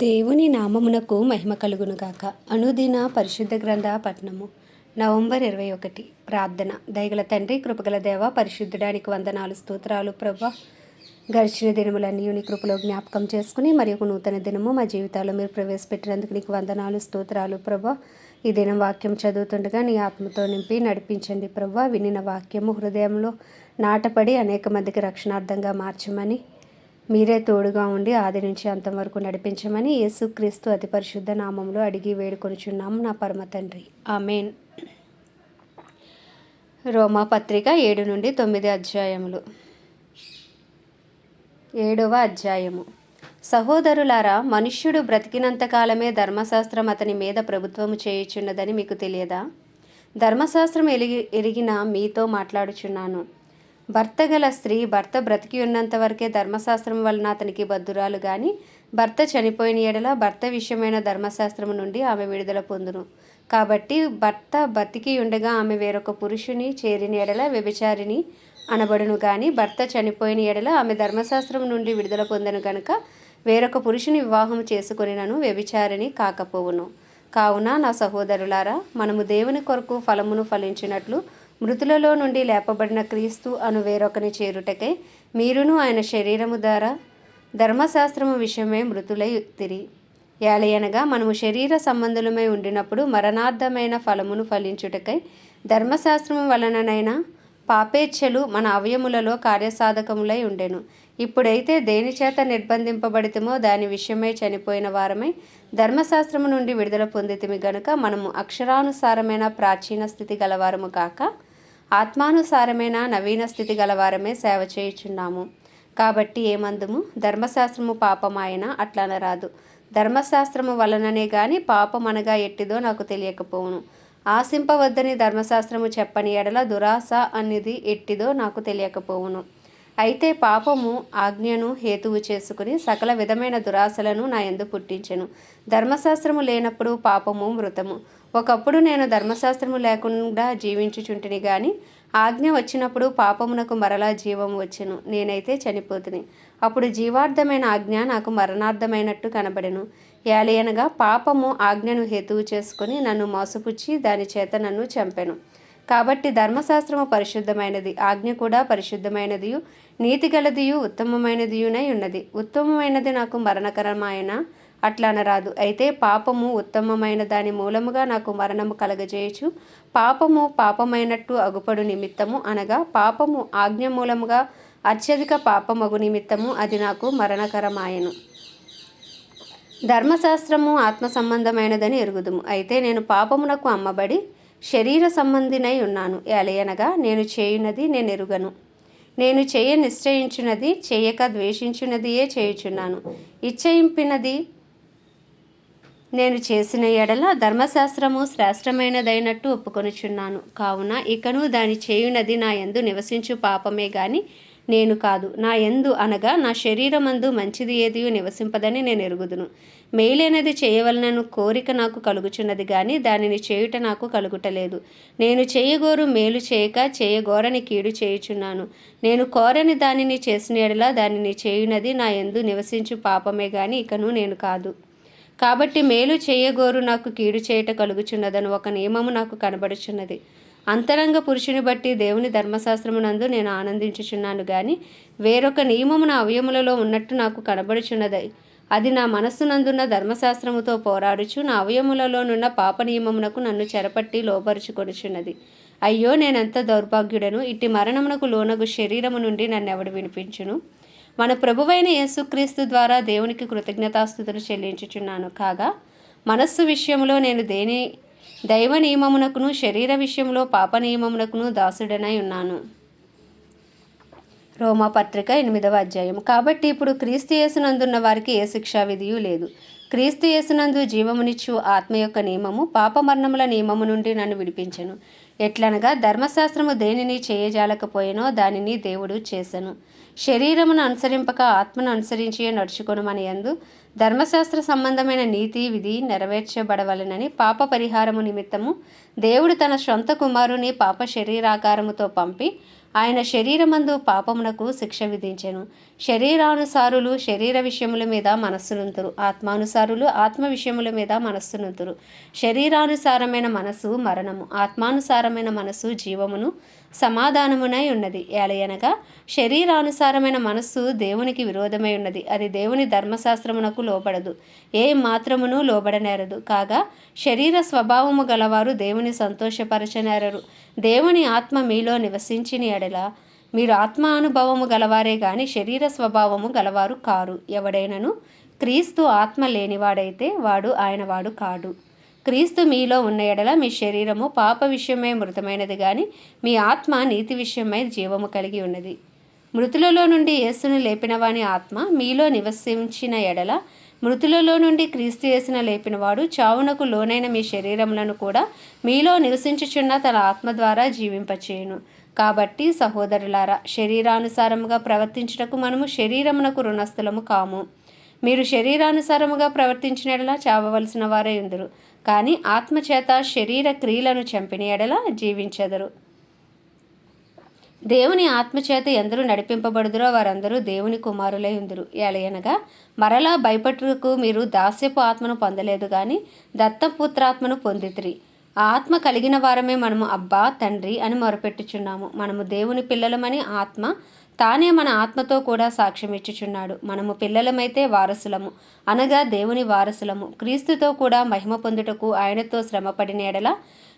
దేవుని నామమునకు మహిమ కలుగునుగాక. అనుదిన పరిశుద్ధ గ్రంథ పట్నము నవంబర్ ఇరవై ఒకటి. ప్రార్థన. దయగల తండ్రి కృపగల దేవ పరిశుద్ధుడానికి వందనాలు స్తోత్రాలు ప్రభ. గడిచిన దినములన్నీ నీ కృపలో జ్ఞాపకం చేసుకుని మరి ఒక నూతన దినము మా జీవితాల్లో మీరు ప్రవేశపెట్టినందుకు నీకు వందనాలు స్తోత్రాలు ప్రభ. ఈ దినం వాక్యం చదువుతుండగా నీ ఆత్మతో నింపి నడిపించండి ప్రభా. వినిన వాక్యము హృదయంలో నాటపడి అనేక మందికి రక్షణార్థంగా మార్చమని మీరే తోడుగా ఉండి ఆది నుంచి వరకు నడిపించమని యేసుక్రీస్తు అతి పరిశుద్ధ నామంలో అడిగి వేడుకొనుచున్నాము నా పరమ తండ్రి. ఆమెన్. రోమా పత్రిక ఏడు నుండి తొమ్మిది అధ్యాయములు. ఏడవ అధ్యాయము. సహోదరులారా మనుష్యుడు బ్రతికినంత కాలమే ధర్మశాస్త్రం అతని మీద ప్రభుత్వము చేయుచున్నదని మీకు తెలియదా? ధర్మశాస్త్రం ఎరిగి ఎరిగిన మీతో మాట్లాడుచున్నాను. భర్త గల స్త్రీ భర్త బ్రతికి ఉన్నంత వరకే ధర్మశాస్త్రం వలన అతనికి బద్దురాలు గాని భర్త చనిపోయిన ఎడల భర్త విషయమైన ధర్మశాస్త్రము నుండి ఆమె విడుదల పొందును. కాబట్టి భర్త బతికి ఉండగా ఆమె వేరొక పురుషుని చేరిన ఎడల వ్యభిచారిని అనబడును గాని భర్త చనిపోయిన ఎడల ఆమె ధర్మశాస్త్రం నుండి విడుదల పొందను గనుక వేరొక పురుషుని వివాహం చేసుకునినను వ్యభిచారిని కాకపోవును. కావున నా సహోదరులారా మనము దేవుని కొరకు ఫలమును ఫలించినట్లు మృతులలో నుండి లేపబడిన క్రీస్తు అను వేరొకని చేరుటకై మీరును ఆయన శరీరము ద్వారా ధర్మశాస్త్రము విషయమే మృతులై తిరి. ఏలయనగా మనము శరీర సంబంధులమై ఉండినప్పుడు మరణార్థమైన ఫలమును ఫలించుటకై ధర్మశాస్త్రము వలననైనా పాపేచ్ఛలు మన అవయములలో కార్యసాధకములై ఉండెను. ఇప్పుడైతే దేని చేత నిర్బంధింపబడితమో దాని విషయమై చనిపోయిన వారమై ధర్మశాస్త్రము నుండి విడుదల పొందితిమి గనుక మనము అక్షరానుసారమైన ప్రాచీన స్థితి గలవారము కాక ఆత్మానుసారమైన నవీన స్థితి గలవారమే సేవ చేయుచున్నాము. కాబట్టి ఏమందుము? ధర్మశాస్త్రము పాపమాయన అట్లనరాదు ధర్మశాస్త్రము వలననే గాని అనగా ఎట్టిదో నాకు తెలియకపోవును. ఆశింపవద్దని ధర్మశాస్త్రము చెప్పని ఎడల దురాశ అనేది ఎట్టిదో నాకు తెలియకపోవును. అయితే పాపము ఆజ్ఞను హేతువు చేసుకుని సకల విధమైన దురాశలను నా ఎందు పుట్టించెను. ధర్మశాస్త్రము లేనప్పుడు పాపము మృతము. ఒకప్పుడు నేను ధర్మశాస్త్రము లేకుండా జీవించుచుంటిని గాని ఆజ్ఞ వచ్చినప్పుడు పాపమునకు మరలా జీవం వచ్చును. నేనైతే చనిపోతుని. అప్పుడు జీవార్థమైన ఆజ్ఞ నాకు మరణార్థమైనట్టు కనబడెను. ఏలయనగా పాపము ఆజ్ఞను హేతువు చేసుకుని నన్ను మోసపుచ్చి దాని చేత నన్ను చంపెను. కాబట్టి ధర్మశాస్త్రము పరిశుద్ధమైనది ఆజ్ఞ కూడా పరిశుద్ధమైనదియు నీతిగలదియు ఉత్తమమైనదియునై ఉన్నది. ఉత్తమమైనది నాకు మరణకరమైన అట్లా అనరాదు. అయితే పాపము ఉత్తమమైన దాని మూలముగా నాకు మరణము కలగజేయచ్చు పాపము పాపమైనట్టు అగుపడు నిమిత్తము అనగా పాపము ఆజ్ఞ మూలముగా అత్యధిక పాపమగు నిమిత్తము అది నాకు మరణకరమాయను. ధర్మశాస్త్రము ఆత్మ సంబంధమైనదని ఎరుగుదుము. అయితే నేను పాపమునకు అమ్మబడి శరీర సంబంధినై ఉన్నాను. ఎలయనగా నేను చేయునది నేను ఎరుగను. నేను చేయ నిశ్చయించున్నది చేయక ద్వేషించున్నదియే చేయుచున్నాను. ఇచ్చయింపినది నేను చేసిన ఎడల ధర్మశాస్త్రము శ్రేష్టమైనదైనట్టు ఒప్పుకొనుచున్నాను. కావున ఇకను దాని చేయునది నా యందు నివసించు పాపమే గాని నేను కాదు. నా ఎందు అనగా నా శరీరమందు మంచిది ఏది నివసింపదని నేను ఎరుగుదును. మేలైనది చేయవలనను కోరిక నాకు కలుగుచున్నది కానీ దానిని చేయుట నాకు కలుగుటలేదు. నేను చేయగోరు మేలు చేయక చేయగోరని కీడు చేయుచున్నాను. నేను కోరని దానిని చేసిన ఎడలా దానిని చేయునది నా ఎందు నివసించు పాపమే గాని ఇకను నేను కాదు. కాబట్టి మేలు చేయగోరు నాకు కీడు చేయట కలుగుచున్నదని ఒక నియమము నాకు కనబడుచున్నది. అంతరంగ పురుషుని బట్టి దేవుని ధర్మశాస్త్రమునందు నేను ఆనందించుచున్నాను గాని వేరొక నియమము నా అవయములలో ఉన్నట్టు నాకు కనబడుచున్నది. అది నా మనస్సునందున్న ధర్మశాస్త్రముతో పోరాడుచు నా అవయములలోనున్న పాప నియమమునకు నన్ను చెరపట్టి లోపరుచుకొనుచున్నది అయ్యో నేనెంత దౌర్భాగ్యుడను! ఇట్టి మరణమునకు లోనగు శరీరము నుండి నన్నెవడు వినిపించును? మన ప్రభువైన యేసుక్రీస్తు ద్వారా దేవునికి కృతజ్ఞతాస్థుతులు చెల్లించుచున్నాను. కాగా మనస్సు విషయంలో నేను దేని దైవ నియమమునకును శరీర విషయంలో పాప నియమమునకును దాసుడనై ఉన్నాను. రోమా పత్రిక ఎనిమిదవ అధ్యాయం కాబట్టి ఇప్పుడు క్రీస్తు యేసునందున్న వారికి ఏ శిక్షా విధియు లేదు. క్రీస్తు యేసునందు జీవమునిచ్చు ఆత్మ యొక్క నియమము పాపమరణముల నియమము నుండి నన్ను విడిపించెను. ఎట్లనగా ధర్మశాస్త్రము దేనిని చేయజాలకపోయినో దానిని దేవుడు చేశను శరీరమును అనుసరింపక ఆత్మను అనుసరించి నడుచుకొనుమని ఎందు ధర్మశాస్త్ర సంబంధమైన నీతి విధి నెరవేర్చబడవలనని పాప పరిహారము నిమిత్తము దేవుడు తన సొంత కుమారుని పాప శరీరాకారముతో పంపి ఆయన శరీరమందు పాపమునకు శిక్ష విధించెను. శరీరానుసారులు శరీర విషయముల మీద మనస్సునుంతురు. ఆత్మానుసారులు ఆత్మ విషయముల మీద మనస్సునుంతురు. శరీరానుసారమైన మనసు మరణము. ఆత్మానుసారమైన మనసు జీవమును సమాధానమునై ఉన్నది. ఏలయనగా శరీరానుసారమైన మనస్సు దేవునికి విరోధమై ఉన్నది. అది దేవుని ధర్మశాస్త్రమునకు లోబడదు. ఏ మాత్రమును లోబడనేరదు. కాగా శరీర స్వభావము గలవారు దేవుని సంతోషపరచనేరరు. దేవుని ఆత్మ మీలో నివసించిన ఎడల మీరు ఆత్మానుభవము గలవారే గాని శరీర స్వభావము గలవారు కారు. ఎవడైనను క్రీస్తు ఆత్మ లేనివాడైతే వాడు ఆయన వాడు కాడు. క్రీస్తు మీలో ఉన్న ఎడల మీ శరీరము పాప విషయమై మృతమైనది కానీ మీ ఆత్మ నీతి విషయమై జీవము కలిగి ఉన్నది. మృతులలో నుండి యేసును లేపిన వాని ఆత్మ మీలో నివసించిన ఎడల మృతులలో నుండి క్రీస్తు యేసున లేపినవాడు చావునకు లోనైన మీ శరీరములను కూడా మీలో నివసించుచున్న తన ఆత్మ ద్వారా జీవింపచేయును. కాబట్టి సహోదరులారా శరీరానుసారముగా ప్రవర్తించుటకు మనము శరీరమునకు రుణస్థులము కాము. మీరు శరీరానుసారముగా ప్రవర్తించిన ఎడల చావవలసిన వారే ఉందరు. కానీ ఆత్మచేత శరీర క్రియలను చంపిన ఎడల జీవించెదరు. దేవుని ఆత్మచేత ఎందరూ నడిపింపబడుదురో వారందరూ దేవుని కుమారులై ఉందరు. ఎలయనగా మరలా భయపట్టుకు మీరు దాస్యపు ఆత్మను పొందలేదు కానీ దత్తపుత్రాత్మను పొందితిరి. ఆత్మ కలిగిన వారమే మనము అబ్బా తండ్రి అని మొరపెట్టుచున్నాము. మనము దేవుని పిల్లలమని ఆత్మ తానే మన ఆత్మతో కూడా సాక్ష్యం ఇచ్చుచున్నాడు. మనము పిల్లలమైతే వారసులము. అనగా దేవుని వారసులము. క్రీస్తుతో కూడా మహిమ పొందుటకు ఆయనతో శ్రమపడిన ఎడల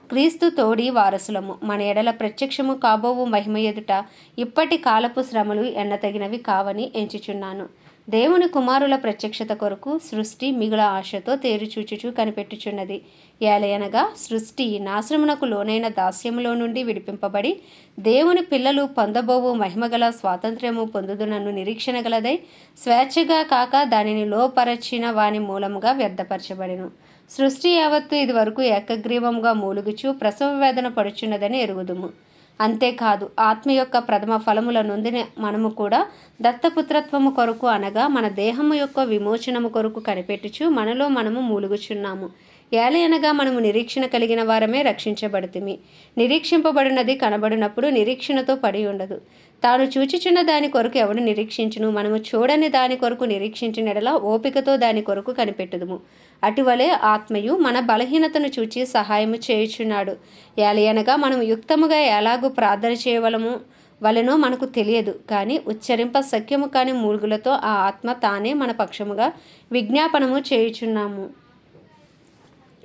క్రీస్తు తోడి వారసులము. మన ఎడల ప్రత్యక్షము కాబోవు మహిమ ఎదుట ఇప్పటి కాలపు శ్రమలు ఎన్నతగినవి కావని ఎంచుచున్నాను. దేవుని కుమారుల ప్రత్యక్షత కొరకు సృష్టి మిగుల ఆశతో తేరుచూచుచూ కనిపెట్టుచున్నది. ఏలయనగా సృష్టి నాశనమునకు లోనైన దాస్యములో నుండి విడిపింపబడి దేవుని పిల్లలు పొందబోవు మహిమగల స్వాతంత్ర్యము పొందుదునన్ను నిరీక్షణ గలదై స్వేచ్ఛగా కాక దానిని లోపరచిన వాని మూలముగా వ్యర్థపరచబడెను. సృష్టి యావత్తు ఇది వరకు ఏకగ్రీవంగా మూలుగుచు ప్రసవ వేదన పడుచున్నదని ఎరుగుదుము. అంతేకాదు ఆత్మ యొక్క ప్రథమ ఫలముల నుండి మనము కూడా దత్తపుత్రత్వము కొరకు అనగా మన దేహము యొక్క విమోచనము కొరకు కనిపెట్టుచు మనలో మనము మూలుగుచున్నాము. ఏలయనగా మనము నిరీక్షణ కలిగిన వారమే రక్షించబడుతుమి. నిరీక్షింపబడినది కనబడినప్పుడు నిరీక్షణతో పడి ఉండదు. తాను చూచిచున్న దాని కొరకు ఎవడు నిరీక్షించును? మనము చూడని దాని కొరకు నిరీక్షించినడలా ఓపికతో దాని కొరకు కనిపెట్టుదుము. అటువలే ఆత్మయు మన బలహీనతను చూచి సహాయము చేయుచున్నాడు. ఏలయనగా మనం యుక్తముగా ఎలాగూ ప్రార్థన చేయవలము వలనో మనకు తెలియదు. కానీ ఉచ్చరింప సఖ్యము కాని మూలుగులతో ఆ ఆత్మ తానే మన పక్షముగా విజ్ఞాపనము చేయుచున్నాము.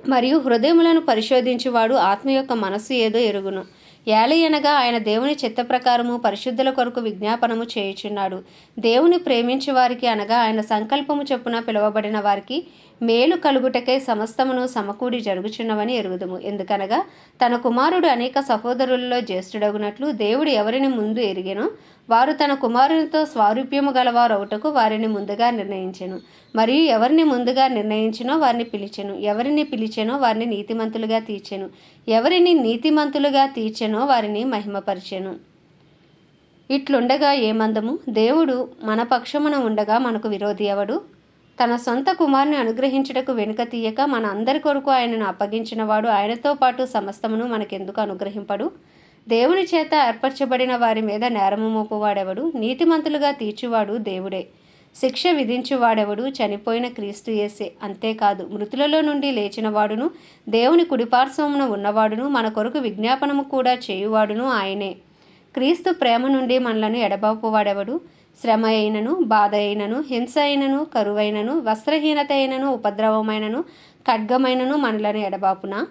మరియు హృదయములను పరిశోధించువాడు ఆత్మ యొక్క మనస్సు ఏదో ఎరుగును. ఏలయనగా ఆయన దేవుని చిత్త ప్రకారము పరిశుద్ధుల కొరకు విజ్ఞాపనము చేయుచున్నాడు. దేవుని ప్రేమించు వారికి అనగా ఆయన సంకల్పము చొప్పున పిలువబడిన వారికి మేలు కలుగుటకై సమస్తమును సమకూడి జరుగుచున్నవని ఎరుగుదుము. ఎందుకనగా తన కుమారుడు అనేక సహోదరులలో జ్యేష్ఠుడగునట్లు దేవుడు ఎవరిని ముందు ఎరిగెనో? వారు తన కుమారునితో స్వారూప్యము గలవారు వారిని ముందుగా నిర్ణయించెను. మరియు ఎవరిని ముందుగా నిర్ణయించినో వారిని పిలిచెను. ఎవరిని పిలిచెనో వారిని నీతిమంతులుగా తీర్చెను. ఎవరిని నీతిమంతులుగా తీర్చెనో వారిని మహిమపరిచెను. ఇట్లుండగా ఏమందము దేవుడు మన పక్షమున ఉండగా మనకు విరోధి ఎవడు? తన సొంత కుమారుని అనుగ్రహించుటకు వెనుక తీయక మన అందరి కొరకు ఆయనను అప్పగించినవాడు ఆయనతో పాటు సమస్తమును మనకెందుకు అనుగ్రహింపడు? దేవుని చేత ఏర్పరచబడిన వారి మీద నేరము మోపువాడెవడు? నీతిమంతులుగా తీర్చువాడు దేవుడే. శిక్ష విధించువాడెవడు? చనిపోయిన క్రీస్తు యేసే. అంతేకాదు మృతులలో నుండి లేచినవాడును దేవుని కుడిపార్శ్వమున ఉన్నవాడును మన కొరకు విజ్ఞాపనము కూడా చేయువాడును ఆయనే. క్రీస్తు ప్రేమ నుండి మనలను ఎడబాపువాడెవడు? శ్రమ అయినను బాధ అయినను హింస అయినను కరువైనను వస్త్రహీనత అయినను ఉపద్రవమైనను ఖడ్గమైనను మనలను ఎడబాపున?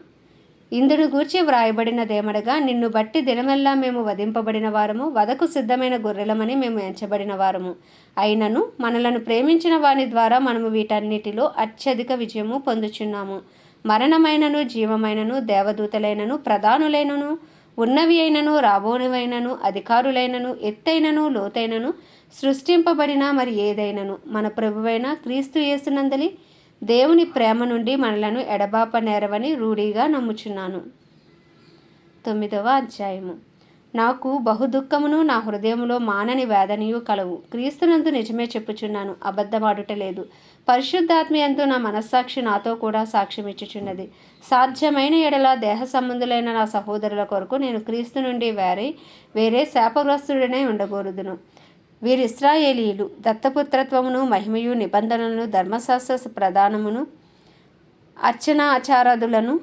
ఇందును గూర్చి వ్రాయబడినదేమడగా నిన్ను బట్టి దినమెల్లా మేము వధింపబడిన వారము వదకు సిద్ధమైన గొర్రెలమని మేము ఎంచబడిన వారము. అయినను మనలను ప్రేమించిన వాని ద్వారా మనము వీటన్నిటిలో అత్యధిక విజయము పొందుచున్నాము. మరణమైనను జీవమైనను దేవదూతలైనను ప్రధానులైనను ఉన్నవి అయినను రాబోనివైనను అధికారులైనను ఎత్తైనను లోతైనను సృష్టింపబడిన మరి ఏదైనను మన ప్రభువైన క్రీస్తు యేసునందలి దేవుని ప్రేమ నుండి మనలను ఎడబాప నేరవని రూఢిగా నమ్ముచున్నాను. తొమ్మిదవ అధ్యాయము. నాకు బహుదుఃఖమును నా హృదయములో మానని వేదనయు కలవు. క్రీస్తునందు నిజమే చెప్పుచున్నాను అబద్ధమాడుట లేదు పరిశుద్ధాత్మయంతో నా మనస్సాక్షి నాతో కూడా సాక్ష్యం ఇచ్చుచున్నది సాధ్యమైన ఎడల దేహ సంబంధులైన నా సహోదరుల కొరకు నేను క్రీస్తు నుండి వేరే వేరే శాపగ్రస్తుడనే ఉండకూడదును వీరు ఇస్రాయేలీలు దత్తపుత్రత్వమును మహిమయు నిబంధనలను ధర్మశాస్త్ర ప్రధానమును అర్చనా ఆచారాదులను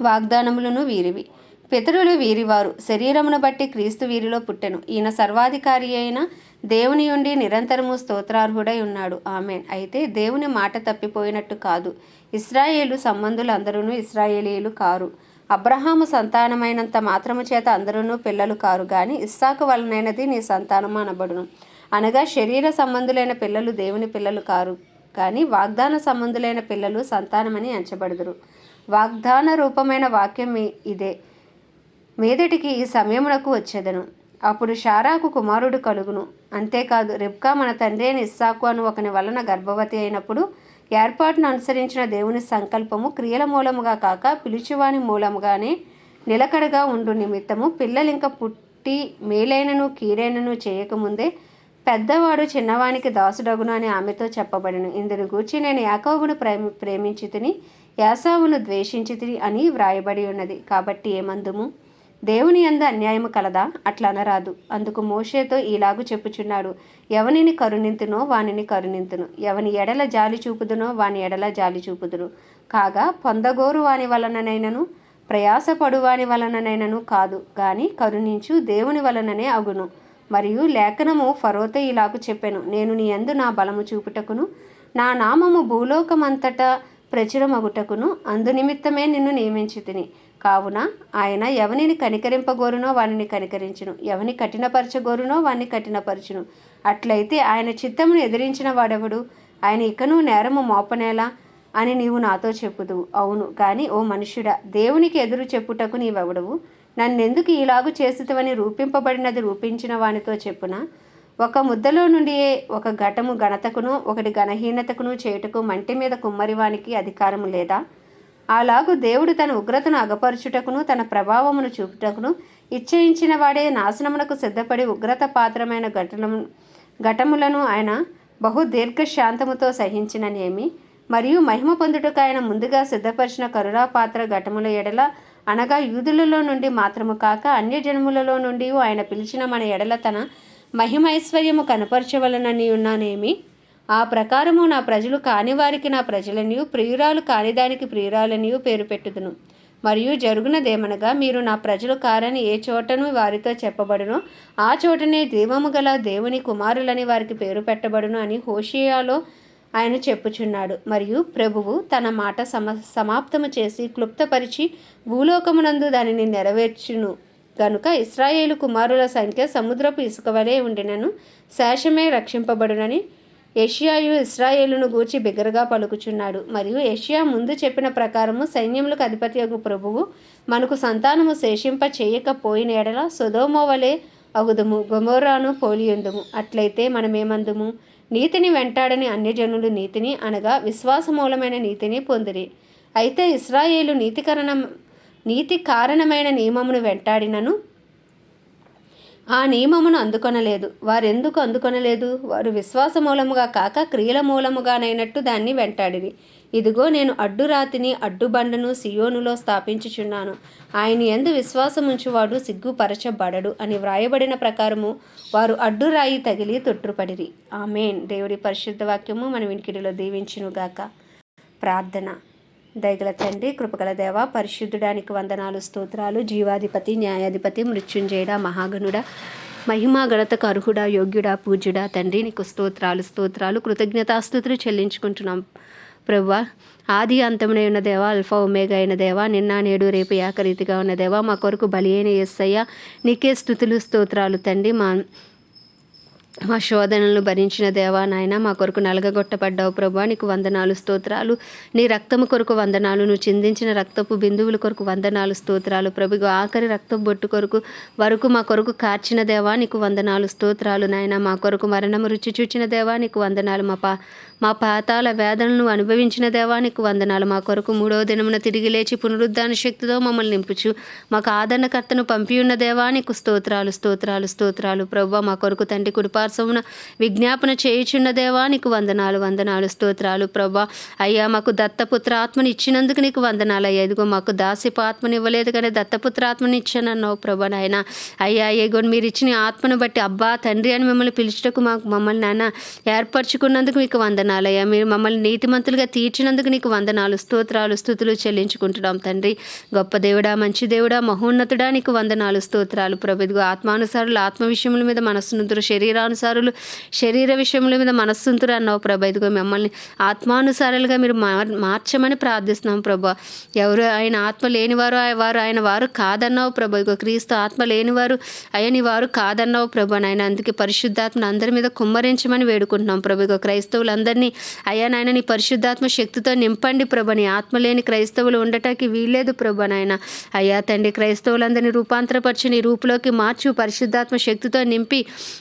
వాగ్దానములను వీరివి. పితరులు వీరివారు. శరీరమును బట్టి క్రీస్తు వీరిలో పుట్టెను. ఈయన సర్వాధికారి అయిన దేవుని ఉండి నిరంతరము స్తోత్రార్హుడై ఉన్నాడు. ఆమె అయితే దేవుని మాట తప్పిపోయినట్టు కాదు. ఇస్రాయేలు సంబంధులు అందరూ ఇస్రాయేలీలు కారు. అబ్రహాము సంతానమైనంత మాత్రము చేత అందరూ పిల్లలు కారు గాని ఇస్సాకు వలనైనది నీ సంతానము అనబడును. అనగా శరీర సంబంధులైన పిల్లలు దేవుని పిల్లలు కారు కానీ వాగ్దాన సంబంధులైన పిల్లలు సంతానమని ఎంచబడుదురు. వాగ్దాన రూపమైన వాక్యం ఇదే. మీదటికి ఈ సమయమునకు వచ్చేదను. అప్పుడు షారాకు కుమారుడు కలుగును. అంతేకాదు రిబ్కా మన తండ్రి అయిన ఇస్సాకు అను ఒకని వలన గర్భవతి అయినప్పుడు ఏర్పాటును అనుసరించిన దేవుని సంకల్పము క్రియల మూలముగా కాక పిలుచువాని మూలముగానే నిలకడగా ఉండు నిమిత్తము. పిల్లలింక పుట్టి మేలైనను కీరైనను చేయకముందే పెద్దవాడు చిన్నవానికి దాసుడగును అని ఆమెతో చెప్పబడను. ఇందును గూర్చి నేను యాకోబును ప్రేమి ప్రేమించి తిని యాసావును ద్వేషించి తిని అని వ్రాయబడి ఉన్నది. కాబట్టి ఏమందుము? దేవుని యందు అన్యాయము కలదా? అట్లా అనరాదు. అందుకు మోషేతో ఈలాగు చెప్పుచున్నాడు. ఎవనిని కరుణింతునో వానిని కరుణింతును. ఎవని ఎడల జాలి చూపుదునో వాని ఎడల జాలి చూపుదును కాగా పొందగోరు వాని వలననైనను ప్రయాసపడు వాని వలననైనను కాదు. కానీ కరుణించు దేవుని వలననే అగును. మరియు లేఖనము ఫరోతో ఇలాగు చెప్పెను. నేను నీ యందు నా బలము చూపుటకును నా నామము భూలోకమంతటా ప్రచురమగుటకును. అందు నిమిత్తమే నిన్ను నియమించితిని. తిని కావున ఆయన ఎవనిని కనికరింపగోరునో వానిని కనికరించును. ఎవని కఠినపరచగోరునో వాని కఠినపరచును. అట్లయితే ఆయన చిత్తమును ఎదిరించిన వాడెవడు? ఆయన ఇకను నేరము మోపనేలా అని నీవు నాతో చెప్పుదు అవును కానీ ఓ మనుష్యుడా దేవునికి ఎదురు చెప్పుటకు నీవెవడవు? నన్నెందుకు ఇలాగు చేస్తువని రూపింపబడినది రూపించిన వానితో చెప్పున? ఒక ముద్దలో నుండి ఒక ఘటము ఘనతకును ఒకటి ఘనహీనతకును చేయుటకు మంటి మీద కుమ్మరివానికి అధికారము లేదా? అలాగు దేవుడు తన ఉగ్రతను అగపరుచుటకును తన ప్రభావమును చూపుటకును ఇచ్చయించిన వాడే నాశనమునకు సిద్ధపడి ఉగ్రత పాత్రమైన ఘటనము ఘటములను ఆయన బహు దీర్ఘశాంతముతో సహించిననేమి. మరియు మహిమ పొందుటకు ఆయన ముందుగా సిద్ధపరిచిన కరుణాపాత్ర ఘటముల ఎడల అనగా యూదులలో నుండి మాత్రము కాక అన్య జన్ములలో నుండి ఆయన పిలిచిన మన ఎడల తన మహిమైశ్వర్యము కనపరచవలనని ఉన్నానేమి. ఆ ప్రకారము నా ప్రజలు కాని వారికి నా ప్రజలనియు ప్రియురాలు కానిదానికి ప్రియురాలనియు పేరు పెట్టుదును. మరియు జరుగునదేమనగా మీరు నా ప్రజలు కారని ఏ చోటను వారితో చెప్పబడునో. ఆ చోటనే దీవము గల దేవుని కుమారులని వారికి పేరు పెట్టబడును అని హోషియాలో ఆయన చెప్పుచున్నాడు. మరియు ప్రభువు తన మాట సమ సమాప్తము చేసి క్లుప్తపరిచి భూలోకమునందు దానిని నెరవేర్చును. గనుక ఇస్రాయేలు కుమారుల సంఖ్య సముద్రపు ఇసుక వలె ఉండినను శేషమే రక్షింపబడునని ఏషియాయు ఇస్రాయేలును గూర్చి బిగ్గరగా పలుకుచున్నాడు. మరియు ఏషియా ముందు చెప్పిన ప్రకారము సైన్యములకు అధిపతి యొక్క ప్రభువు మనకు సంతానము శేషింప చేయకపోయిన ఎడల సుధోమో వలె అగుదుము గొమోరాను పోలియుందుము. అట్లయితే మనమేమందుము? నీతిని వెంటాడని అన్యజనులు నీతిని అనగా విశ్వాసమూలమైన నీతిని పొందిరి. అయితే ఇస్రాయేలు నీతికరణం నీతి కారణమైన నియమమును వెంటాడినను ఆ నియమమును అందుకొనలేదు. వారెందుకు అందుకొనలేదు? వారు విశ్వాస మూలముగా కాక క్రియల మూలముగానైనట్టు దాన్ని వెంటాడిరి. ఇదిగో నేను అడ్డురాతిని అడ్డుబండను సియోనులో స్థాపించుచున్నాను. ఆయన ఎందు విశ్వాసముంచువాడు సిగ్గుపరచబడడు అని వ్రాయబడిన ప్రకారము వారు అడ్డురాయి తగిలి తొట్టుపడిరి. ఆమెన్. దేవుడి పరిశుద్ధ వాక్యము మన వినికిడిలో దీవించునుగాక. ప్రార్థన. దయగల తండ్రి కృపగల దేవ పరిశుద్ధుడానికి వందనాలు స్తోత్రాలు జీవాధిపతి న్యాయాధిపతి మృత్యుంజయుడ మహాగణుడ మహిమా గణతకు అర్హుడా యోగ్యుడా పూజ్యుడా తండ్రి నీకు స్తోత్రాలు స్తోత్రాలు కృతజ్ఞతాస్తుతులు చెల్లించుకుంటున్నాం. ప్రవ్వా ఆది అంతమునై ఉన్న దేవా అల్ఫా ఒమేగా అయిన దేవా నిన్న నేడు రేపు ఏకరీతిగా ఉన్న దేవా మా కొరకు బలి అయిన ఎస్సయ్య నీకే స్థుతులు స్తోత్రాలు తండ్రి మా మా శోధనలను భరించిన దేవా నాయన మా కొరకు నలగగొట్టబడ్డావు ప్రభా. నీకు వందనాలు స్తోత్రాలు. నీ రక్తము కొరకు వందనాలు నువ్వు చిందించిన రక్తపు బిందువుల కొరకు వందనాలు స్తోత్రాలు. ప్రభు ఆఖరి రక్తపు బొట్టు కొరకు వరకు మా కొరకు కార్చిన దేవా నీకు వందనాలు స్తోత్రాలు నాయన. మా కొరకు మరణము రుచి చూచిన దేవా నీకు వందనాలు మా పా మా పాతాల వేదనను అనుభవించిన దేవానికి వందనాలు. మా కొరకు మూడవ దినమున తిరిగి లేచి పునరుద్ధాన శక్తితో మమ్మల్ని నింపుచు. మాకు ఆదరణకర్తను పంపి ఉన్న దేవానికి స్తోత్రాలు స్తోత్రాలు స్తోత్రాలు. ప్రభు మా కొరకు తండ్రి కుడిపార్శ్వమున విజ్ఞాపన చేయుచున్న దేవానికి వందనాలు వందనాలు స్తోత్రాలు. ప్రభా అయ్యా మాకు దత్తపుత్ర ఆత్మని ఇచ్చినందుకు నీకు వందనాలు అయ్యా. ఇదిగో మాకు దాసిపు ఆత్మని ఇవ్వలేదు కానీ దత్తపుత్ర ఆత్మని ఇచ్చానన్నావు ప్రభా నాయన. అయ్యా ఏగో మీరు ఇచ్చిన ఆత్మను బట్టి అబ్బా తండ్రి అని మిమ్మల్ని పిలుచుటకు మాకు మమ్మల్ని నాయన ఏర్పరచుకున్నందుకు మీకు వందనాలు. వందనాలయ్యా. మీరు మమ్మల్ని నీతిమంతులుగా తీర్చినందుకు నీకు వందనాలు స్తోత్రాలు స్థుతులు చెల్లించుకుంటున్నాం తండ్రి. గొప్ప దేవుడా మంచి దేవుడా మహోన్నతుడా నీకు వందనాలు స్తోత్రాలు. ప్రభుత్వ ఆత్మానుసారులు ఆత్మ విషయముల మీద మనస్సునుతురు శరీరానుసారులు శరీర విషయముల మీద మనస్సుంతురు అన్నావు ప్రభా. ఇదిగో మిమ్మల్ని ఆత్మానుసారాలుగా మీరు మార్- మార్చమని ప్రార్థిస్తున్నాం ప్రభా. ఎవరు ఆయన ఆత్మ లేనివారు వారు ఆయన వారు కాదన్నావు ప్రభా. క్రీస్తు ఆత్మ లేనివారు అయ్యని వారు కాదన్నావు ప్రభా. నాయన అందుకే పరిశుద్ధాత్మను అందరి మీద కుమ్మరించమని వేడుకుంటున్నాం ప్రభు. ఇగో అందరినీ అయ్యా నాయన నీ పరిశుద్ధాత్మ శక్తితో నింపండి ప్రభా. నీ ఆత్మ లేని క్రైస్తవులు ఉండటానికి వీల్లేదు ప్రభా నాయన. అయ్యా తండ్రి క్రైస్తవులందరినీ రూపాంతరపరిచి నీ రూపులోకి మార్చు పరిశుద్ధాత్మ శక్తితో నింపి.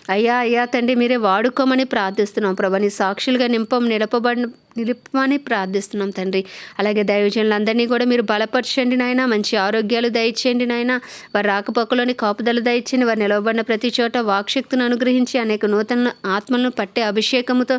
అయ్యా అయ్యా తండ్రి మీరే వాడుకోమని ప్రార్థిస్తున్నాం ప్రభా. నీ సాక్షులుగా నింపం నిలపబడి నిలుపమని ప్రార్థిస్తున్నాం తండ్రి. అలాగే దైవజనులందరినీ కూడా మీరు బలపరచండి నాయన. మంచి ఆరోగ్యాలు దయచేయండి నాయన. వారి రాకపోకలోని కాపుదలు దయచేయండి. వారు నిలవబడిన ప్రతి చోట వాక్శక్తిని అనుగ్రహించి అనేక నూతన ఆత్మలను పట్టే అభిషేకముతో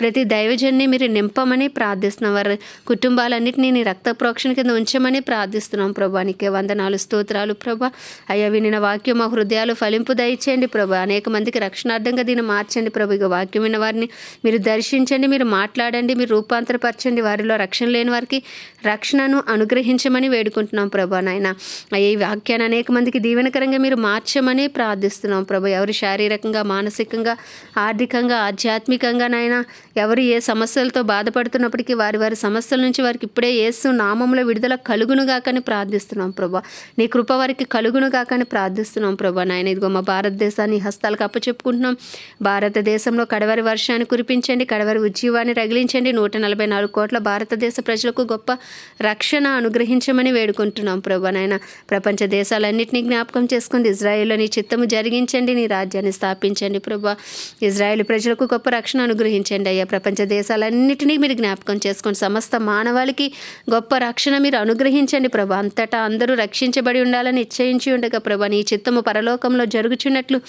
ప్రతి దైవజన్ని మీరు నింపమని ప్రార్థిస్తున్నాం వారి కుటుంబాలన్నింటినీ నీ రక్త ప్రోక్షణ కింద ఉంచమని ప్రార్థిస్తున్నాం ప్రభా. నీకే వందనాలు స్తోత్రాలు ప్రభా. అయ్యా వినిన వాక్యం మా హృదయాలు ఫలింపు దయచేయండి ప్రభా. అనేక మందికి రక్షణార్థంగా దీన్ని మార్చండి ప్రభు. ఇక వాక్యం విన్న వారిని మీరు దర్శించండి మీరు మాట్లాడండి మీరు రూపాంతరపరచండి. వారిలో రక్షణ లేని వారికి రక్షణను అనుగ్రహించమని వేడుకుంటున్నాం ప్రభా నాయన. అయ్యా ఈ వాక్యాన్ని అనేక మందికి దీవెనకరంగా మీరు మార్చమని ప్రార్థిస్తున్నాం ప్రభు. ఎవరు శారీరకంగా మానసికంగా ఆర్థికంగా ఆధ్యాత్మికంగా నాయన ఎవరు ఏ సమస్యలతో బాధపడుతున్నప్పటికీ వారి వారి సమస్యల నుంచి వారికి ఇప్పుడే ఏసు నామంలో విడుదల కలుగునుగాకని ప్రార్థిస్తున్నాం ప్రభా. నీ కృప వారికి కలుగునుగాకని ప్రార్థిస్తున్నాం ప్రభా. నాయన ఇదిగో మా భారతదేశాన్ని హస్తాలకు అప్పచెప్పుకుంటున్నాం. భారతదేశంలో కడవరి వర్షాన్ని కురిపించండి కడవరి ఉజ్జీవాన్ని రగిలించండి. నూట నలభై నాలుగు కోట్ల భారతదేశ ప్రజలకు గొప్ప రక్షణ అనుగ్రహించమని వేడుకుంటున్నాం ప్రభా. నాయన ప్రపంచ దేశాలన్నింటినీ జ్ఞాపకం చేసుకుని ఇజ్రాయిల్లో నీ చిత్తము జరిగించండి నీ రాజ్యాన్ని స్థాపించండి ప్రభా. ఇజ్రాయెల్ ప్రజలకు గొప్ప రక్షణ అనుగ్రహించండి అయ్యా ప్రపంచ దేశాలన్నిటినీ మీరు జ్ఞాపకం చేసుకోండి సమస్త మానవాళికి గొప్ప రక్షణ మీరు అనుగ్రహించండి ప్రభు. అంతటా అందరూ రక్షించబడి ఉండాలని నిశ్చయించి ఉండగా ప్రభు నీ చిత్తము పరలోకంలో జరుగుచున్నట్లు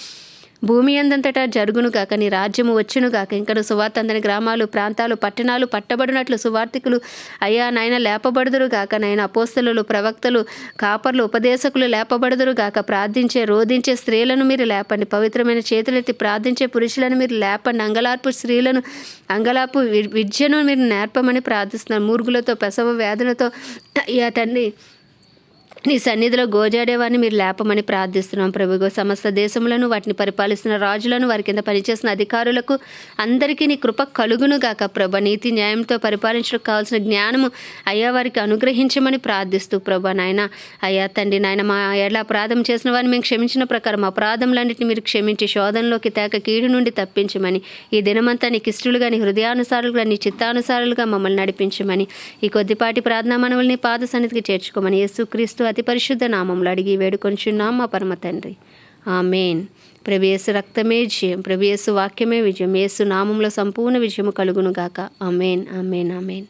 భూమి అందంతటా జరుగునుగాక నీ రాజ్యము వచ్చునుగాక గాక. సువార్త అందని గ్రామాలు ప్రాంతాలు పట్టణాలు పట్టబడినట్లు సువార్థికులు అయ్యా నాయన లేపబడుదురుగాక నాయన అపోస్తలు ప్రవక్తలు కాపర్లు ఉపదేశకులు లేపబడుదురుగాక ప్రార్థించే రోధించే స్త్రీలను మీరు లేపండి. పవిత్రమైన చేతులెత్తి ప్రార్థించే పురుషులను మీరు లేపండి. అంగలార్పు స్త్రీలను అంగలాపు వి- విద్యను మీరు నేర్పమని ప్రార్థిస్తున్నారు మూర్గులతో పెసవ వ్యాధులతో అయ్యా తండ్రి నీ సన్నిధిలో గోజాడేవారిని మీరు లేపమని ప్రార్థిస్తున్నాం ప్రభుగో సమస్త దేశములను వాటిని పరిపాలిస్తున్న రాజులను వారి కింద పనిచేసిన అధికారులకు అందరికీ నీ కృప కలుగును గాక ప్రభ. నీతి న్యాయంతో పరిపాలించడానికి కావాల్సిన జ్ఞానము అయ్యా వారికి అనుగ్రహించమని ప్రార్థిస్తూ ప్రభ నాయన. అయ్యా తండ్రి నాయన మా ఎట్లా అపరాధం చేసిన వారిని మేము క్షమించిన ప్రకారం అపరాధములన్నింటినీ మీరు క్షమించి శోధనలోకి తేక కీడు నుండి తప్పించమని. ఈ దినమంతా నీకు ఇష్టలుగా నీ హృదయానుసారులుగా నీ చిత్తానుసారులుగా మమ్మల్ని నడిపించమని. ఈ కొద్దిపాటి ప్రార్థనా మనవుల్ని పాద సన్నిధికి చేర్చుకోమని యేసుక్రీస్తు అతి పరిశుద్ధ నామంలో అడిగి వేడుకొంచున్నాం మా పరమ తండ్రి. ఆమెన్. ప్రభు రక్తమే విజయం. ప్రభు వాక్యమే విజయం. యేసు నామంలో సంపూర్ణ విజయము కలుగును గాక. ఆమెన్. ఆమెన్. ఆమెన్.